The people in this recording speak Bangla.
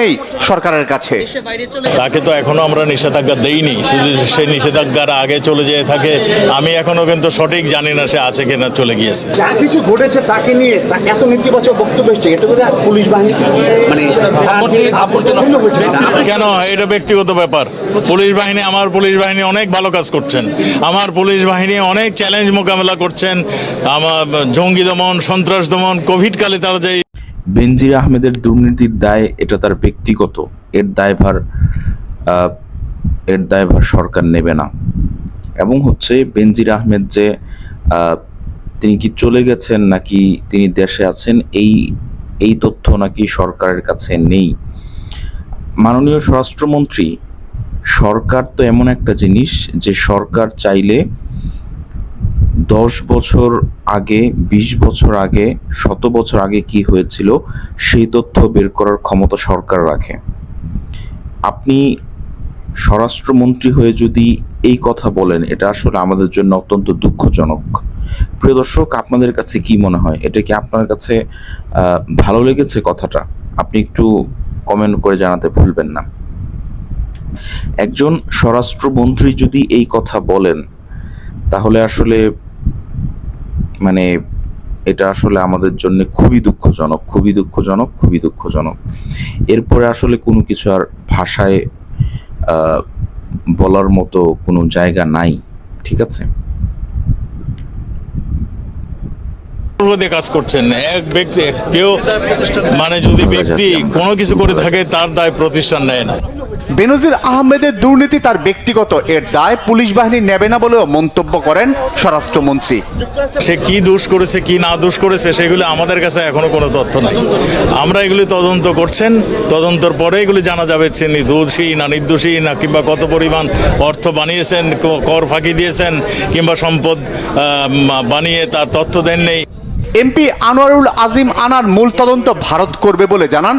নেই সরকারের কাছে। তাকে তো এখনও আমরা নিষেধাজ্ঞা দেইনি। সে নিষেধাজ্ঞার আগে চলে যেয়ে থাকে। আমি এখনও কিন্তু সঠিক জানি না সে আছে কিনা চলে গিয়েছে। যা কিছু ঘটেছে তাকে নিয়ে তা এত নেতিবাচক বক্তব্য এসছে। এতে করে পুলিশ বাহিনী মানে। কেন? এটা ব্যক্তিগত ব্যাপার। পুলিশ বাহিনী আমার পুলিশ বাহিনী অনেক ভালো কাজ করছেন। আমার পুলিশ বাহিনী অনেক চ্যালেঞ্জ মোকাবেলা করছেন। আমার জঙ্গি দমন সন্ত্রাস দমন কোভিড কালে তারা যে বেনজির আহমেদের দুর্নীতির দায় এটা তার ব্যক্তিগত। এর দায়ভার এর দায়ভার সরকার নেবে না। এবং হচ্ছে বেনজির আহমেদ যে তিনি কি চলে গেছেন নাকি তিনি দেশে আছেন, এই এই তথ্য নাকি সরকারের কাছে নেই। মাননীয় স্বরাষ্ট্রমন্ত্রী, সরকার তো এমন একটা জিনিস যে সরকার চাইলে দশ বছর আগে, বিশ বছর আগে, শত বছর আগে কি হয়েছিল, সেই তথ্য বের করার ক্ষমতা সরকার রাখে। আপনি স্বরাষ্ট্রমন্ত্রী হয়ে যদি এই কথা বলেন, এটা আসলে আমাদের জন্য অত্যন্ত দুঃখজনক। প্রিয় দর্শক, আপনাদের কাছে কি মনে হয়? এটা কি আপনার কাছে ভালো লেগেছে কথাটা? আপনি একটু কমেন্ট করে জানাতে ভুলবেন না। একজন স্বরাষ্ট্রমন্ত্রী যদি এই কথা বলেন, তাহলে আসলে মানে এটা আসলে আমাদের জন্য খুবই দুঃখজনক খুবই দুঃখজনক খুবই দুঃখজনক। এরপরে আসলে কোনো কিছু আর ভাষায় বলার মতো কোনো জায়গা নাই ঠিক আছে? অনুরোধে কাজ করছেন। এক ব্যক্তি কেউ মানে যদি ব্যক্তি কোনো কিছু করে থাকে তার দায় প্রতিষ্ঠান নেয় না। বেনজির আহমেদের দুর্নীতি তার ব্যক্তিগত। এর দায় পুলিশ বাহিনী নেবে না বলেও মন্তব্য করেন স্বরাষ্ট্রমন্ত্রী। সে কি দোষ করেছে কি না দোষ করেছে সেগুলো আমাদের কাছে এখনও কোনো তথ্য নাই। আমরা এগুলি তদন্ত করছেন তদন্তর পরে এগুলি জানা যাবে সে দোষী না নির্দোষী না কিংবা কত পরিমাণ অর্থ বানিয়েছেন কর ফাঁকি দিয়েছেন কিংবা সম্পদ বানিয়ে তার তথ্য দেন নেই এমপি আনোয়ারুল আজিম আনার মূল তদন্ত ভারত করবে বলে জানান